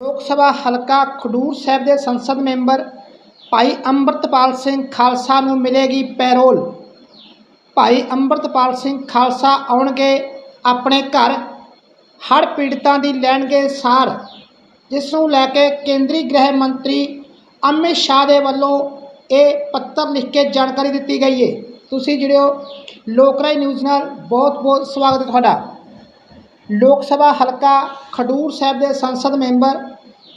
ਲੋਕ ਸਭਾ ਹਲਕਾ ਖਡੂਰ ਸਾਹਿਬ ਦੇ ਸੰਸਦ ਮੈਂਬਰ ਭਾਈ ਅੰਮ੍ਰਿਤਪਾਲ ਸਿੰਘ ਖਾਲਸਾ ਨੂੰ ਮਿਲੇਗੀ ਪੈਰੋਲ। ਭਾਈ ਅੰਮ੍ਰਿਤਪਾਲ ਸਿੰਘ ਖਾਲਸਾ ਆਉਣਗੇ ਆਪਣੇ ਘਰ। ਹੜ੍ਹ ਪੀੜਤਾਂ ਦੀ ਲੈਣਗੇ ਸਾਰ। ਜਿਸ ਨੂੰ ਲੈ ਕੇ ਕੇਂਦਰੀ ਗ੍ਰਹਿ ਮੰਤਰੀ ਅਮਿਤ ਸ਼ਾਹ ਦੇ ਵੱਲੋਂ ਇਹ ਪੱਤਰ ਲਿਖ ਕੇ ਜਾਣਕਾਰੀ ਦਿੱਤੀ ਗਈ ਹੈ ਤੁਸੀਂ ਜਿਹੜੇ ਲੋਕ ਰਾਏ ਨਿਊਜ਼ ਨਾਲ। ਬਹੁਤ ਬਹੁਤ ਸਵਾਗਤ ਹੈ ਤੁਹਾਡਾ। ਲੋਕ ਸਭਾ ਹਲਕਾ ਖਡੂਰ ਸਾਹਿਬ ਦੇ ਸੰਸਦ ਮੈਂਬਰ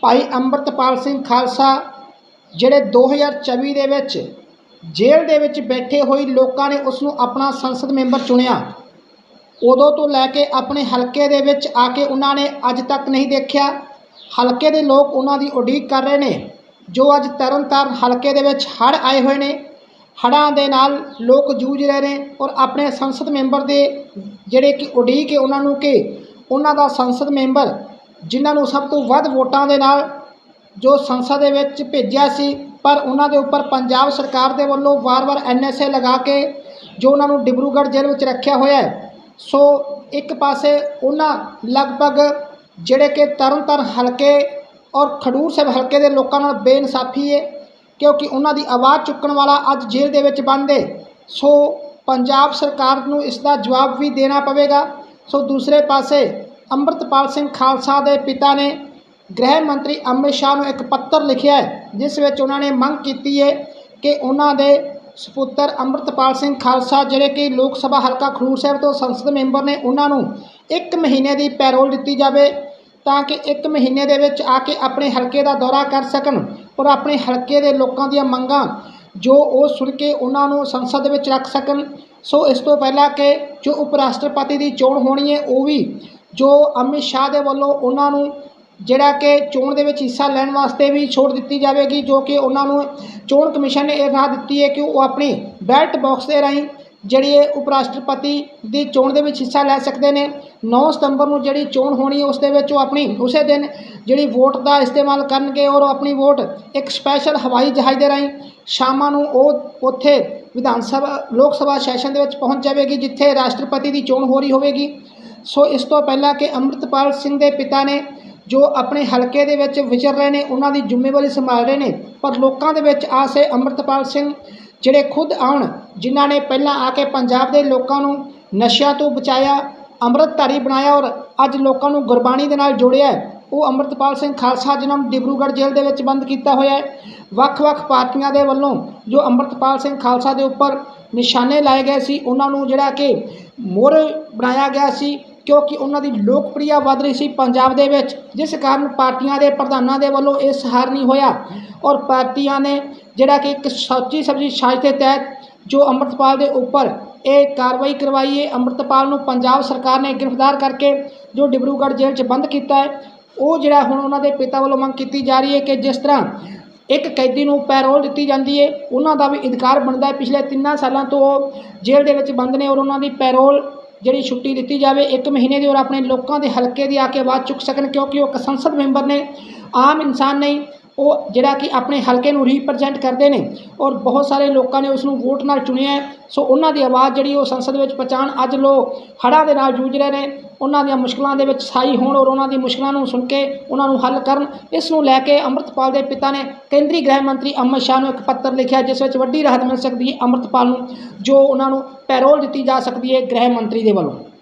ਭਾਈ ਅੰਮ੍ਰਿਤਪਾਲ ਸਿੰਘ ਖਾਲਸਾ, ਜਿਹੜੇ 2024 ਦੇ ਵਿੱਚ ਜੇਲ੍ਹ ਦੇ ਵਿੱਚ ਬੈਠੇ ਹੋਈ ਲੋਕਾਂ ਨੇ ਉਸ ਨੂੰ ਆਪਣਾ ਸੰਸਦ ਮੈਂਬਰ ਚੁਣਿਆ। ਉਦੋਂ ਤੋਂ ਲੈ ਕੇ ਆਪਣੇ ਹਲਕੇ ਦੇ ਵਿੱਚ ਆ ਕੇ ਉਹਨਾਂ ਨੇ ਅੱਜ ਤੱਕ ਨਹੀਂ ਦੇਖਿਆ। ਹਲਕੇ ਦੇ ਲੋਕ ਉਹਨਾਂ ਦੀ ਉਡੀਕ ਕਰ ਰਹੇ ਨੇ, ਜੋ ਅੱਜ ਤਰਨਤਾਰਨ ਹਲਕੇ ਦੇ ਵਿੱਚ ਹੜ੍ਹ ਆਏ ਹੋਏ ਨੇ। ਹੜ੍ਹਾਂ ਦੇ ਨਾਲ ਲੋਕ ਜੂਝ ਰਹੇ ਨੇ ਔਰ ਆਪਣੇ ਸੰਸਦ ਮੈਂਬਰ ਦੇ ਜਿਹੜੇ ਕਿ ਉਡੀਕ ਹੈ ਉਹਨਾਂ ਨੂੰ ਕਿ ਉਹਨਾਂ ਦਾ ਸੰਸਦ ਮੈਂਬਰ, ਜਿਨ੍ਹਾਂ ਨੂੰ ਸਭ ਤੋਂ ਵੱਧ ਵੋਟਾਂ ਦੇ ਨਾਲ ਜੋ ਸੰਸਦ ਦੇ ਵਿੱਚ ਭੇਜਿਆ ਸੀ, ਪਰ ਉਹਨਾਂ ਦੇ ਉੱਪਰ ਪੰਜਾਬ ਸਰਕਾਰ ਦੇ ਵੱਲੋਂ ਵਾਰ-ਵਾਰ ਐਨਐਸਏ ਲਗਾ ਕੇ ਜੋ ਉਹਨਾਂ ਨੂੰ ਡਿਬਰੂਗੜ੍ਹ ਜੇਲ੍ਹ ਵਿੱਚ ਰੱਖਿਆ ਹੋਇਆ ਹੈ, ਸੋ ਇੱਕ ਪਾਸੇ ਉਹਨਾਂ ਲਗਭਗ ਜਿਹੜੇ ਕਿ ਤਰਨਤਾਰਨ ਹਲਕੇ ਔਰ ਖਡੂਰ ਸਾਹਿਬ ਹਲਕੇ ਦੇ ਲੋਕਾਂ ਨਾਲ ਬੇਇਨਸਾਫੀ ਹੈ ਕਿਉਂਕਿ ਉਹਨਾਂ ਦੀ ਆਵਾਜ਼ ਚੁੱਕਣ ਵਾਲਾ ਅੱਜ ਜੇਲ੍ਹ ਦੇ ਵਿੱਚ ਬੰਦ ਹੈ ਸੋ ਪੰਜਾਬ ਸਰਕਾਰ ਨੂੰ ਇਸ ਦਾ ਜਵਾਬ ਵੀ ਦੇਣਾ ਪਵੇਗਾ। ਸੋ ਦੂਸਰੇ ਪਾਸੇ ਅੰਮ੍ਰਿਤਪਾਲ ਸਿੰਘ ਖਾਲਸਾ ਦੇ ਪਿਤਾ ਨੇ ਗ੍ਰਹਿ ਮੰਤਰੀ ਅਮਿਤ ਸ਼ਾਹ ਨੂੰ ਇੱਕ ਪੱਤਰ ਲਿਖਿਆ ਹੈ, ਜਿਸ ਵਿੱਚ ਉਹਨਾਂ ਨੇ ਮੰਗ ਕੀਤੀ ਹੈ ਕਿ ਉਹਨਾਂ ਦੇ ਸੁਪੁੱਤਰ ਅੰਮ੍ਰਿਤਪਾਲ ਸਿੰਘ ਖਾਲਸਾ, ਜਿਹੜੇ ਕਿ ਲੋਕ ਸਭਾ ਹਲਕਾ ਖਡੂਰ ਸਾਹਿਬ ਤੋਂ ਸੰਸਦ ਮੈਂਬਰ ਨੇ, ਉਹਨਾਂ ਨੂੰ ਇੱਕ ਮਹੀਨੇ ਦੀ ਪੈਰੋਲ ਦਿੱਤੀ ਜਾਵੇ ਤਾਂ ਕਿ ਇੱਕ ਮਹੀਨੇ ਦੇ ਵਿੱਚ ਆ ਕੇ ਆਪਣੇ ਹਲਕੇ ਦਾ ਦੌਰਾ ਕਰ ਸਕਣ ਔਰ ਆਪਣੇ ਹਲਕੇ ਦੇ ਲੋਕਾਂ ਦੀਆਂ ਮੰਗਾਂ ਜੋ ਉਹ ਸੁਣ ਕੇ ਉਹਨਾਂ ਨੂੰ ਸੰਸਦ ਵਿੱਚ ਰੱਖ ਸਕਣ। ਸੋ ਇਸ ਤੋਂ ਪਹਿਲਾਂ ਕਿ ਜੋ ਉਪ ਰਾਸ਼ਟਰਪਤੀ ਦੀ ਚੋਣ ਹੋਣੀ ਹੈ, ਉਹ ਵੀ ਜੋ ਅਮਿਤ ਸ਼ਾਹ ਦੇ ਵੱਲੋਂ ਉਹਨਾਂ ਨੂੰ ਜਿਹੜਾ ਕਿ ਚੋਣ ਦੇ ਵਿੱਚ ਹਿੱਸਾ ਲੈਣ ਵਾਸਤੇ ਵੀ ਛੋਟ ਦਿੱਤੀ ਜਾਵੇਗੀ, ਜੋ ਕਿ ਉਹਨਾਂ ਨੂੰ ਚੋਣ ਕਮਿਸ਼ਨ ਨੇ ਇਹ ਰਾਹ ਦਿੱਤੀ ਹੈ ਕਿ ਉਹ ਆਪਣੀ ਬੈਲਟ ਬਾਕਸ ਦੇ ਰਾਹੀਂ ਜਿਹੜੀ ਇਹ ਉਪ ਰਾਸ਼ਟਰਪਤੀ ਦੀ ਚੋਣ ਦੇ ਵਿੱਚ ਹਿੱਸਾ ਲੈ ਸਕਦੇ ਨੇ। 9 ਸਤੰਬਰ ਨੂੰ ਜਿਹੜੀ ਚੋਣ ਹੋਣੀ ਹੈ, ਉਸ ਦੇ ਵਿੱਚ ਉਹ ਆਪਣੀ ਉਸੇ ਦਿਨ ਜਿਹੜੀ ਵੋਟ ਦਾ ਇਸਤੇਮਾਲ ਕਰਨਗੇ ਔਰ ਆਪਣੀ ਵੋਟ ਇੱਕ ਸਪੈਸ਼ਲ ਹਵਾਈ ਜਹਾਜ਼ ਦੇ ਰਾਹੀਂ ਸ਼ਾਮਾਂ ਨੂੰ ਉਹ ਉੱਥੇ ਵਿਧਾਨ ਸਭਾ, ਲੋਕ ਸਭਾ ਸੈਸ਼ਨ ਦੇ ਵਿੱਚ ਪਹੁੰਚ ਜਾਵੇਗੀ, ਜਿੱਥੇ ਰਾਸ਼ਟਰਪਤੀ ਦੀ ਚੋਣ ਹੋ ਰਹੀ ਹੋਵੇਗੀ। ਸੋ ਇਸ ਤੋਂ ਪਹਿਲਾਂ ਕਿ ਅੰਮ੍ਰਿਤਪਾਲ ਸਿੰਘ ਦੇ ਪਿਤਾ ਨੇ ਜੋ ਆਪਣੇ ਹਲਕੇ ਦੇ ਵਿੱਚ ਵਿਚਰ ਰਹੇ ਨੇ, ਉਹਨਾਂ ਦੀ ਜ਼ਿੰਮੇਵਾਰੀ ਸੰਭਾਲ ਰਹੇ ਨੇ। ਪਰ ਲੋਕਾਂ ਦੇ ਵਿੱਚ ਆਸ ਹੈ, ਅੰਮ੍ਰਿਤਪਾਲ ਸਿੰਘ ਜਿਹੜੇ ਖੁਦ ਆਉਣ, ਜਿਨ੍ਹਾਂ ਨੇ ਪਹਿਲਾਂ ਆ ਕੇ ਪੰਜਾਬ ਦੇ ਲੋਕਾਂ ਨੂੰ ਨਸ਼ਿਆਂ ਤੋਂ ਬਚਾਇਆ, ਅੰਮ੍ਰਿਤਧਾਰੀ ਬਣਾਇਆ ਔਰ ਅੱਜ ਲੋਕਾਂ ਨੂੰ ਗੁਰਬਾਣੀ ਦੇ ਨਾਲ ਜੋੜਿਆ ਉਹ ਅੰਮ੍ਰਿਤਪਾਲ ਸਿੰਘ ਖਾਲਸਾ ਜਿਨ੍ਹਾਂ ਨੂੰ ਡਿਬਰੂਗੜ੍ਹ ਜੇਲ੍ਹ ਦੇ ਵਿੱਚ ਬੰਦ ਕੀਤਾ ਹੋਇਆ ਹੈ। ਵੱਖ-ਵੱਖ ਪਾਰਟੀਆਂ ਦੇ ਵੱਲੋਂ ਜੋ ਅੰਮ੍ਰਿਤਪਾਲ ਸਿੰਘ ਖਾਲਸਾ ਦੇ ਉੱਪਰ ਨਿਸ਼ਾਨੇ ਲਾਏ ਗਏ ਸੀ, ਉਹਨਾਂ ਨੂੰ ਜਿਹੜਾ ਕਿ ਮੋਹਰ ਬਣਾਇਆ ਗਿਆ ਸੀ ਕਿਉਂਕਿ ਉਹਨਾਂ ਦੀ ਲੋਕਪ੍ਰਿਯਤਾ ਵਧ ਰਹੀ ਸੀ ਪੰਜਾਬ ਦੇ ਵਿੱਚ, ਜਿਸ ਕਾਰਨ ਪਾਰਟੀਆਂ ਦੇ ਪ੍ਰਧਾਨਾਂ ਦੇ ਵੱਲੋਂ ਇਹ ਸਹਾਰ ਨਹੀਂ ਹੋਇਆ। ਔਰ ਪਾਰਟੀਆਂ ਨੇ ਜਿਹੜਾ ਕਿ ਇੱਕ ਸੱਚੀ ਸਬਜ਼ੀ ਸਾਜ਼ ਦੇ ਤਹਿਤ ਜੋ ਅੰਮ੍ਰਿਤਪਾਲ ਦੇ ਉੱਪਰ ਇਹ ਕਾਰਵਾਈ ਕਰਵਾਈ ਹੈ, ਅੰਮ੍ਰਿਤਪਾਲ ਨੂੰ ਪੰਜਾਬ ਸਰਕਾਰ ਨੇ ਗ੍ਰਿਫਤਾਰ ਕਰਕੇ ਜੋ ਡਿਬਰੂਗੜ੍ਹ ਜੇਲ੍ਹ 'ਚ ਬੰਦ ਕੀਤਾ ਹੈ, ਉਹ ਜਿਹੜਾ ਹੁਣ ਉਹਨਾਂ ਦੇ ਪਿਤਾ ਵੱਲੋਂ ਮੰਗ ਕੀਤੀ ਜਾ ਰਹੀ ਹੈ ਕਿ ਜਿਸ ਤਰ੍ਹਾਂ ਇੱਕ ਕੈਦੀ ਨੂੰ ਪੈਰੋਲ ਦਿੱਤੀ ਜਾਂਦੀ ਹੈ, ਉਹਨਾਂ ਦਾ ਵੀ ਅਧਿਕਾਰ ਬਣਦਾ ਹੈ। ਪਿਛਲੇ ਤਿੰਨਾਂ ਸਾਲਾਂ ਤੋਂ ਉਹ ਜੇਲ੍ਹ ਦੇ ਵਿੱਚ ਬੰਦ ਨੇ ਔਰ ਉਹਨਾਂ ਦੀ ਪੈਰੋਲ ਜਿਹੜੀ ਛੁੱਟੀ ਦਿੱਤੀ ਜਾਵੇ, ਇੱਕ ਮਹੀਨੇ ਦੀ ਔਰ ਆਪਣੇ ਲੋਕਾਂ ਦੇ ਹਲਕੇ ਦੀ ਆ ਕੇ ਆਵਾਜ਼ ਚੁੱਕ ਸਕਣ, ਕਿਉਂਕਿ ਉਹ ਇੱਕ ਸੰਸਦ ਮੈਂਬਰ ਨੇ, ਆਮ ਇਨਸਾਨ ਨਹੀਂ ਉਹ ਜਿਹੜਾ ਕਿ ਆਪਣੇ ਹਲਕੇ ਨੂੰ ਰਿਪਰੈਜ਼ੈਂਟ ਕਰਦੇ ਨੇ ਔਰ ਬਹੁਤ ਸਾਰੇ ਲੋਕਾਂ ਨੇ ਉਸ ਨੂੰ ਵੋਟ ਨਾਲ ਚੁਣਿਆ ਸੋ ਉਹਨਾਂ ਦੀ ਆਵਾਜ਼ ਜਿਹੜੀ ਉਹ ਸੰਸਦ ਵਿੱਚ ਪਹੁੰਚਾਉਣ, ਅੱਜ ਲੋਕ ਹੜ੍ਹਾਂ ਦੇ ਨਾਲ ਜੂਝ ਰਹੇ ਨੇ ਉਹਨਾਂ ਦੀਆਂ ਮੁਸ਼ਕਲਾਂ ਦੇ ਵਿੱਚ ਸਾਈ ਹੋਣ ਔਰ ਉਹਨਾਂ ਦੀ ਮੁਸ਼ਕਲਾਂ ਨੂੰ ਸੁਣ ਕੇ ਉਹਨਾਂ ਨੂੰ ਹੱਲ ਕਰਨ, ਇਸ ਨੂੰ ਲੈ ਕੇ ਅੰਮ੍ਰਿਤਪਾਲ ਦੇ ਪਿਤਾ ਨੇ ਕੇਂਦਰੀ ਗ੍ਰਹਿ ਮੰਤਰੀ ਅਮਿਤ ਸ਼ਾਹ ਨੂੰ ਇੱਕ ਪੱਤਰ ਲਿਖਿਆ, ਜਿਸ ਵਿੱਚ ਵੱਡੀ ਰਾਹਤ ਮਿਲ ਸਕਦੀ ਹੈ ਅੰਮ੍ਰਿਤਪਾਲ ਨੂੰ, ਜੋ ਉਹਨਾਂ ਨੂੰ ਪੈਰੋਲ ਦਿੱਤੀ ਜਾ ਸਕਦੀ ਹੈ ਗ੍ਰਹਿ ਮੰਤਰੀ ਦੇ ਵੱਲੋਂ।